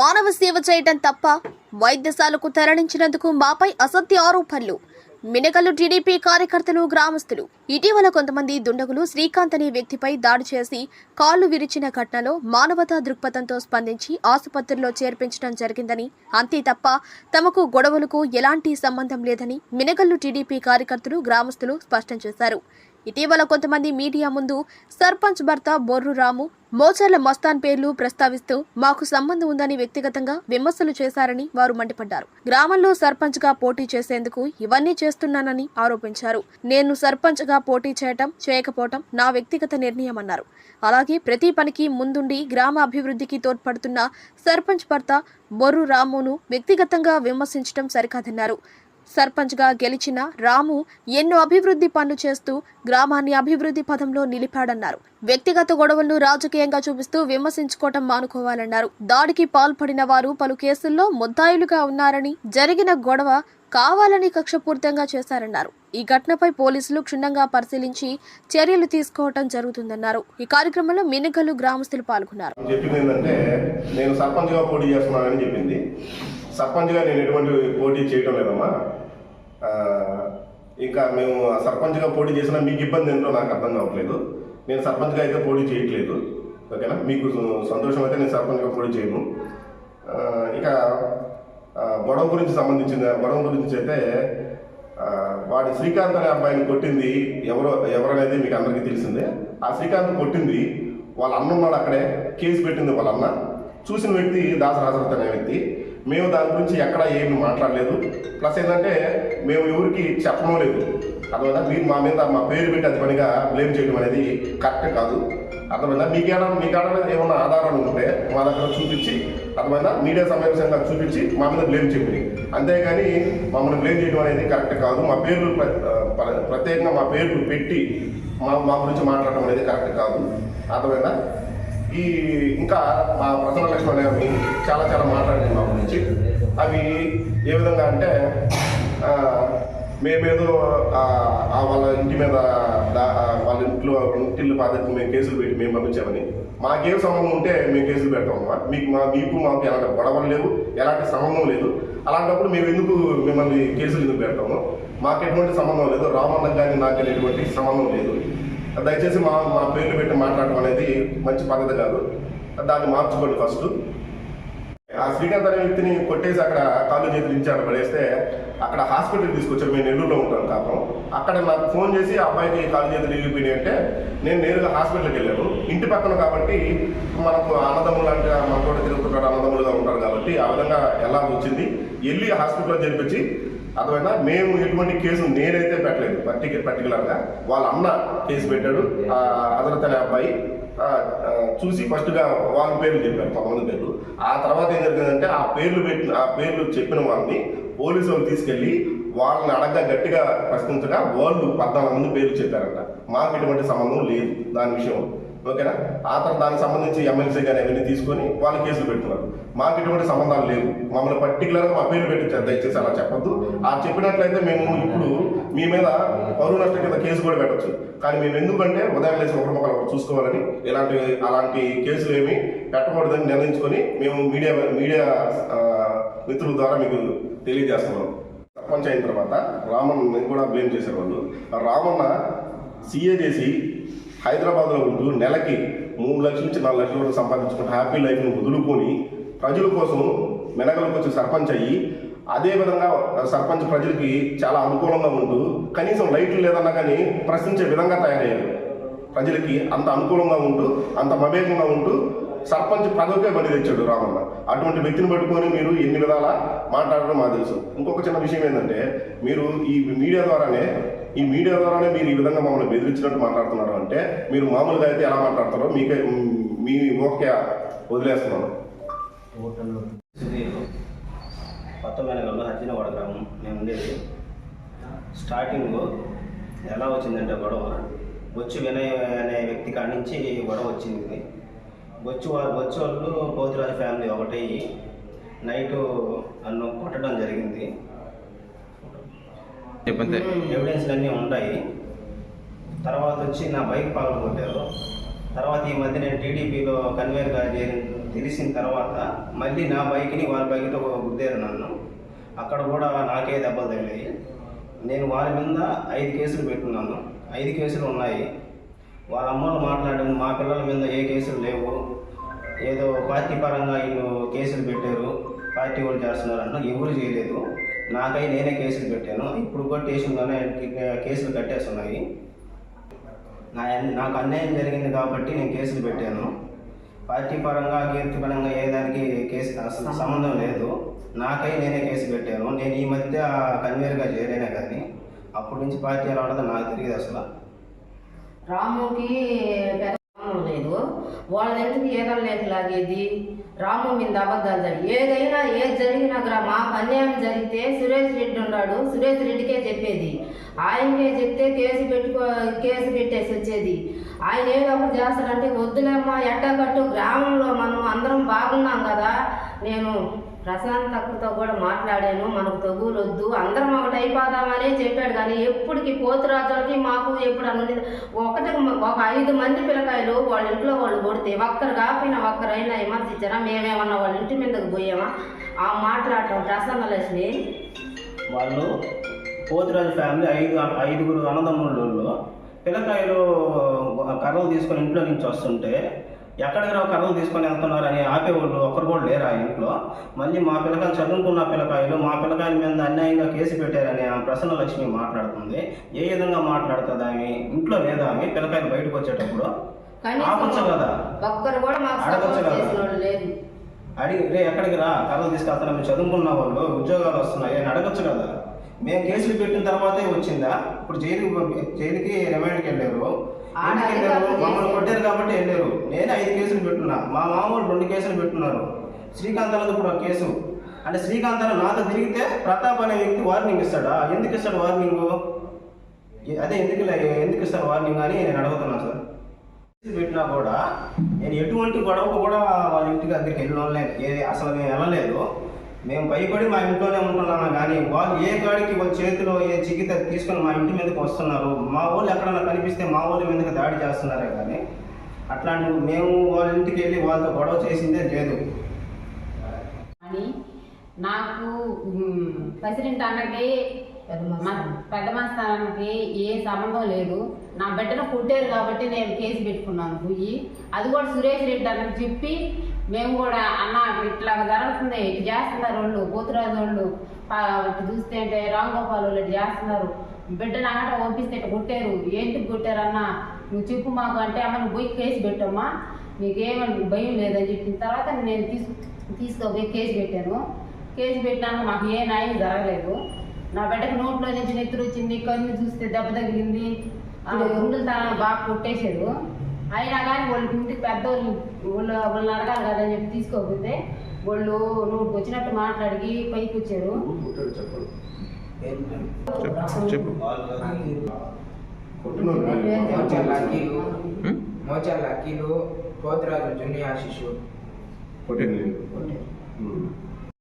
మానవ సేవ చేయటం తప్ప వైద్యశాలకు తరలించినందుకు మాపై అసత్య ఆరోపణలు. మినకల్లు టీడీపీ కార్యకర్తలు గ్రామస్తులు. ఇటీవల కొంతమంది దుండగులు శ్రీకాంత్ అనే వ్యక్తిపై దాడి చేసి కాళ్ళు విరిచిన ఘటనలో మానవతా దృక్పథంతో స్పందించి ఆసుపత్రిలో చేర్పించడం జరిగిందని. అంతే తప్ప తమకు గొడవలకు ఎలాంటి సంబంధం లేదని మినగల్లు టీడీపీ కార్యకర్తలు గ్రామస్తులు స్పష్టం చేశారు. ఇటీవల కొంతమంది మీడియా ముందు సర్పంచ్ భర్త బొర్రు రాము మోచర్ల మస్తాన్ పేర్లు ప్రస్తావిస్తూ మాకు సంబంధం ఉందని వ్యక్తిగతంగా విమర్శలు చేశారని వారు మండిపడ్డారు. గ్రామంలో సర్పంచ్గా పోటీ చేసేందుకు ఇవన్నీ చేస్తున్నానని ఆరోపించారు. నేను సర్పంచ్గా పోటీ చేయటం చేయకపోవటం నా వ్యక్తిగత నిర్ణయం అన్నారు అలాగే ప్రతి పనికి ముందుండి గ్రామ అభివృద్ధికి తోడ్పడుతున్న సర్పంచ్ భర్త బొర్రు రామును వ్యక్తిగతంగా విమర్శించడం సరికాదన్నారు. సర్పంచ్గా గెలిచిన రాము ఎన్నో అభివృద్ధి పనులు చేస్తూ గ్రామాన్ని అభివృద్ధి పథంలో నిలిపాడన్నారు. వ్యక్తిగత గొడవలను రాజకీయంగా చూపిస్తూ విమర్శించుకోవటం మానుకోవాలన్నారు. దాడికి పాల్పడిన వారు పలు కేసుల్లో ముద్దాయిలుగా ఉన్నారని జరిగిన గొడవ కావాలని కక్షపూర్తంగా చేశారన్నారు. ఈ ఘటనపై పోలీసులు క్షుణ్ణంగా పరిశీలించి చర్యలు తీసుకోవటం జరుగుతుందన్నారు. ఈ కార్యక్రమంలో మినగల్లు గ్రామస్తులు పాల్గొన్నారు. చెప్పింది ఏంటంటే నేను సర్పంచ్గా పోటీ చేస్తున్నానని చెప్పింది. సర్పంచ్గా నేను ఎటువంటి పోటీ చేయటం లేదమ్మా. ఇంకా మేము సర్పంచ్గా పోటీ చేసినా మీకు ఇబ్బంది ఏంటో నాకు అర్థం కావట్లేదు. నేను సర్పంచ్గా అయితే పోటీ చేయట్లేదు. ఓకేనా? మీకు సంతోషం అయితే నేను సర్పంచ్గా పోటీ చేయను. ఇక బొడవ గొడవ గురించి సంబంధించిన గొడవ గురించి అయితే వాడి శ్రీకాంత్ అనే అబ్బాయిని కొట్టింది ఎవరో ఎవరనేది మీకు అందరికీ తెలిసిందే. ఆ శ్రీకాంత్ కొట్టింది వాళ్ళ అన్న ఉన్నాడు అక్కడే కేసు పెట్టింది వాళ్ళ అన్న. చూసిన వ్యక్తి దాసరాజరత్ అనే వ్యక్తి. మేము దాని గురించి ఎక్కడ ఏమి మాట్లాడలేదు. ప్లస్ ఏంటంటే మేము ఎవరికి చెప్పడం లేదు. అర్థమైందా? మీరు మా మీద మా పేరు పెట్టి అది పనిగా బ్లేమ్ చేయడం అనేది కరెక్ట్ కాదు. అర్థమైందా? మీకేమైనా మీ కాడ ఏమైనా ఆధారాలు ఉంటే మా దగ్గర చూపించి అర్థమైందా? మీడియా సమావేశంగా చూపించి మా మీద బ్లేమ్ చేయండి అంతేగాని మమ్మల్ని బ్లేమ్ చేయడం అనేది కరెక్ట్ కాదు. మా పేర్లు ప్ర- ప్ర- ప్రత్యేకంగా మా పేర్లు పెట్టి మా మా గురించి మాట్లాడడం అనేది కరెక్ట్ కాదు. అర్థమైందా? ఈ ఇంకా మా ప్రథమ లక్ష్మణ్ గారిని చాలా చాలా మాట్లాడింది మా గురించి. అవి ఏ విధంగా అంటే మేమేదో ఆ, వాళ్ళ ఇంటి మీద వాళ్ళ ఇంట్లో ఇంటిల్లు బాధ్యత మేము కేసులు పెట్టి మేము పంపించామని. మాకేం సంబంధం ఉంటే మేము కేసులు పెడతామమ్మా మీకు మా మీకు మాకు ఎలాంటి గొడవలు లేవు ఎలాంటి సంబంధం లేదు. అలాంటప్పుడు మేము ఎందుకు మిమ్మల్ని కేసులు ఎందుకు పెడతాము? మాకు ఎటువంటి సంబంధం లేదు. రామన్నకు కానీ నాకు ఎటువంటి సంబంధం లేదు. దయచేసి మా మా పేర్లు పెట్టి మాట్లాడడం అనేది మంచి పద్ధతి కాదు. దాన్ని మార్చుకోండి ఫస్ట్. ఆ శ్రీకాంత్ అనే వ్యక్తిని కొట్టేసి అక్కడ కాళ్ళు చేతులు ఇచ్చారు పడేస్తే అక్కడ హాస్పిటల్ తీసుకొచ్చారు. మేము నెల్లూరులో ఉంటాం కాపం. అక్కడ నాకు ఫోన్ చేసి ఆ అబ్బాయికి కాళ్ళు చేతులు ఇరిగిపోయినాయి అంటే నేను నేరుగా హాస్పిటల్కి వెళ్ళాను. ఇంటి పక్కన కాబట్టి మనకు అన్నదమ్ములు అంటే మన కూడా తిరుగుతుంటారు అన్నదమ్ములుగా ఉంటారు కాబట్టి ఆ విధంగా ఎలా వచ్చింది. వెళ్ళి హాస్పిటల్లో జరిపించి అర్థమైనా మేము ఎటువంటి కేసు నేనైతే పెట్టలేదు. పర్టికులర్ పర్టికులర్గా వాళ్ళ అన్న కేసు పెట్టాడు. ఆ అనే అబ్బాయి చూసి ఫస్ట్గా వాళ్ళ పేర్లు చెప్పారు కొంతమంది పేర్లు. ఆ తర్వాత ఏం జరిగిందంటే ఆ పేర్లు పెట్టిన ఆ పేర్లు చెప్పిన వాళ్ళని పోలీసు వాళ్ళు తీసుకెళ్ళి వాళ్ళని అడగ గట్టిగా ప్రశ్నించగా వాళ్ళు పద్నాలుగు మంది పేర్లు చెప్పారంట. మాకు ఎటువంటి సంబంధం లేదు దాని విషయం ఓకేనా? ఆ తర్వాత దానికి సంబంధించి ఎమ్మెల్సీ కానీ అవన్నీ తీసుకొని వాళ్ళు కేసులు పెడుతున్నారు. మాకు ఎటువంటి సంబంధాలు లేవు. మమ్మల్ని పర్టికులర్గా మా పేరు పెట్టించారు. దయచేసి అలా చెప్పొద్దు. ఆ చెప్పినట్లయితే మేము ఇప్పుడు మీ మీద పరువు నష్టం కింద కేసు కూడా పెట్టచ్చు. కానీ మేము ఎందుకంటే ఉదయం లేచి ఒకరి మొక్కలు చూసుకోవాలని ఇలాంటి అలాంటి కేసులు ఏమి పెట్టకూడదని నిర్ణయించుకొని మేము మీడియా మీడియా మిత్రుల ద్వారా మీకు తెలియజేస్తున్నాం. సర్పంచ్ అయిన తర్వాత రామన్ కూడా బ్లేమ్ చేశారు వాళ్ళు రామన్న సీఏ చేసి హైదరాబాద్లో ఉంటూ నెలకి మూడు లక్షల నుంచి నాలుగు లక్షల వరకు సంపాదించుకుంటూ హ్యాపీ లైఫ్ను వదులుకొని ప్రజల కోసం మెనగలకు వచ్చి సర్పంచ్ అయ్యి అదే విధంగా సర్పంచ్ ప్రజలకి చాలా అనుకూలంగా ఉంటూ కనీసం లైట్లు లేదన్నా కానీ ప్రశ్నించే విధంగా తయారయ్యారు. ప్రజలకి అంత అనుకూలంగా ఉంటూ అంత మమేకంగా ఉంటూ సర్పంచ్ పదవికే బలి తెచ్చాడు రామన్న. అటువంటి వ్యక్తిని పట్టుకొని మీరు ఎన్ని విధాలా మాట్లాడడం మాకు తెలుసు. ఇంకొక చిన్న విషయం ఏంటంటే మీరు ఈ మీడియా ద్వారానే ఈ మీడియా ద్వారానే మీరు ఈ విధంగా మమ్మల్ని బెదిరించినట్టు మాట్లాడుతున్నారు అంటే మీరు మామూలుగా అయితే ఎలా మాట్లాడతారో మీకే మీ ఓకే వదిలేస్తున్నాను. పంతొమ్మిది కొత్త మేనగల్లో గ్రామం. మేము ఉండేది స్టార్టింగ్ ఎలా వచ్చిందంటే గొడవ. బొచ్చు వినయ్ అనే వ్యక్తి కాడి నుంచి గొడవ వచ్చింది. బొచ్చు వారు బొచ్చు వాళ్ళు పోతురాజు ఫ్యామిలీ ఒకటి. నైటు నన్ను కొట్టడం జరిగింది. చెప్పంతే ఎవిడెన్స్లు అన్నీ ఉంటాయి. తర్వాత వచ్చి నా బైక్ పాల్గొట్టారు తర్వాత ఈ మధ్య నేను టీడీపీలో కన్వేర్గా చేరిన తెలిసిన తర్వాత మళ్ళీ నా బైక్ని వారి బైక్తో గుద్దారు నన్ను. అక్కడ కూడా నాకే దెబ్బలు తగిలాయి. నేను వారి మీద ఐదు కేసులు పెట్టున్నాను. ఐదు కేసులు ఉన్నాయి. వాళ్ళ అమ్మలు మాట్లాడాను మా పిల్లల మీద ఏ కేసులు లేవు. ఏదో పార్టీ పరంగా వీళ్ళు కేసులు పెట్టారు. పార్టీ వాళ్ళు చేస్తున్నారు అంటున్నా ఎవరు చేయలేదు. నాకై నేనే కేసులు పెట్టాను ఇప్పుడు కూడా స్టేషన్లోనే కేసులు కట్టేస్తున్నాయి. నా నాకు అన్యాయం జరిగింది కాబట్టి నేను కేసులు పెట్టాను. పార్టీ పరంగా కీర్తి పరంగా ఏ దానికి కేసు అసలు సంబంధం లేదు. నాకై నేనే కేసు పెట్టాను. నేను ఈ మధ్య కన్వీనర్గా చేరేనే కానీ అప్పటి నుంచి పార్టీ ఎలా ఉండదో నాకు తెలియదు అసలు. రాముకి లేదు. వాళ్ళ ఎందుకు ఏదం లేక లాగేది? రాము మీద అబద్ధాలు జరిగి ఏదైనా ఏది జరిగినా కూడా మాకు అన్యాయం జరిగితే సురేష్ రెడ్డి ఉన్నాడు. సురేష్ రెడ్డికే చెప్పేది. ఆయనకే చెప్తే కేసు పెట్టుకో కేసు పెట్టేసి వచ్చేది. ఆయన ఏదో ఒకటి చేస్తాడంటే వద్దులేమ్మా ఎట్టగట్టు గ్రామంలో మనం అందరం బాగున్నాం కదా. నేను ప్రశాంత్ అక్కతో కూడా మాట్లాడాను. మనకు తగులొద్దు. అందరం ఒకటి అయిపోదామనే చెప్పాడు. కానీ ఎప్పటికి పోతురాజులకి మాకు ఎప్పుడు అన్నది ఒకటి ఒక ఐదు మంది పిల్లకాయలు వాళ్ళ ఇంట్లో వాళ్ళు కొడితే ఒక్కరు కాకపోయినా ఒక్కరైనా విమర్శించారా? మేమేమన్నా వాళ్ళ ఇంటి మీదకి పోయామా? ఆ మాట్లాడటం ప్రసన్నలక్ష్మి వాళ్ళు పోతురాజు ఫ్యామిలీ ఐదు ఐదుగురు అన్నదమ్ముళ్ళు పిల్లకాయలు కర్రలు తీసుకొని ఇంట్లో నుంచి వస్తుంటే ఎక్కడికి రా కర్రలు తీసుకొని వెళ్తున్నారు అని ఆపేవాళ్ళు ఒక్కరు కూడా లేరు ఆ ఇంట్లో. మళ్ళీ మా పిల్లకాయలు చదువుకున్న పిల్లకాయలు మా పిల్లకాయల మీద అన్యాయంగా కేసు పెట్టారని ఆ ప్రసన్న లక్ష్మి మాట్లాడుతుంది. ఏ విధంగా మాట్లాడుతుంది ఆమె? ఇంట్లో లేదా ఆమె? పిల్లకాయలు బయటకు వచ్చేటప్పుడు? ఆపచ్చు కదా? అడగొచ్చు కదా. అడిగి రే ఎక్కడికి రా? కర్రలు తీసుకెళ్తాను మీరు చదువుకున్న వాళ్ళు ఉద్యోగాలు వస్తున్నాయి అని అడగచ్చు కదా? మేము కేసులు పెట్టిన తర్వాతే వచ్చిందా? ఇప్పుడు జైలుకి జైలుకి రిమాండ్కి వెళ్ళారు. మమ్మల్ని కొట్టారు కాబట్టి వెళ్ళారు నేను ఐదు కేసులు పెట్టున్నా. మా మామూలు రెండు కేసులు పెట్టున్నారు. శ్రీకాంత్ కూడా కేసు. అంటే శ్రీకాంతాలు నాతో తిరిగితే ప్రతాప్ అనే వ్యక్తి వార్నింగ్ ఇస్తాడా? ఎందుకు ఇస్తాడు వార్నింగ్ అదే ఎందుకు ఎందుకు ఇస్తాడు వార్నింగ్ అని నేను అడుగుతున్నా సార్. పెట్టినా కూడా నేను ఎటువంటి గొడవకు కూడా వాళ్ళ ఇంటి దగ్గరికి వెళ్ళడం లేదు. అసలు నేను వెళ్ళలేదు. మేము భయపడి మా ఇంట్లోనే ఉంటున్నాము కానీ వాళ్ళు ఏ గాడికి వాళ్ళ చేతిలో ఏ చికిత తీసుకొని మా ఇంటి మీదకి వస్తున్నారు మా వాళ్ళు ఎక్కడైనా కనిపిస్తే మా వాళ్ళ మీదకి దాడి చేస్తున్నారే కానీ అట్లాంటి మేము వాళ్ళ ఇంటికి వెళ్ళి వాళ్ళతో గొడవ చేసిందే లేదు. అని నాకు ప్రెసిడెంట్ అన్నకి మ- పెద్ద మస్తానానికి ఏ సంబంధం లేదు. నా బిడ్డను పుట్టారు కాబట్టి నేను కేసు పెట్టుకున్నాను. పోయి అది కూడా సురేష్ రెడ్డి అన్నకి చెప్పి మేము కూడా అన్న ఇట్లా జరుగుతుంది. ఇటు చేస్తున్నారు వాళ్ళు పోతురాజు వాళ్ళు. చూస్తే అంటే రామ్ గోపాల్ వాళ్ళు ఇటు చేస్తున్నారు. బిడ్డను అన్నట పంపిస్తే ఇటు కొట్టారు. ఏంటికి కొట్టారు అన్న? నువ్వు చెప్పు మాకు అంటే అమ్మ నువ్వు పోయి కేసు పెట్టమ్మా. నీకేమని భయం లేదని చెప్పిన తర్వాత నేను తీసుకు తీసుకోపోయి కేసు పెట్టాను. కేసు పెట్టినాక మాకు ఏ న్యాయం జరగలేదు. నా బిడ్డకు నోట్లో నుంచి నెత్తురు వచ్చింది కన్ను చూస్తే దెబ్బ తగిలింది. గుండెలు తాను బాగా కొట్టేశారు. అయినా కానీ వాళ్ళు ఇంటికి పెద్దోళ్ళు వాళ్ళు వాళ్ళని అడగాలి కదా అని చెప్పి తీసుకోకపోతే వాళ్ళు నువ్వు వచ్చినట్టు మాట్లాడి పైకి వచ్చారు. మోచాల అఖిలు. మోచాల అఖిలు పోతురాజు జుని ఆశిషు.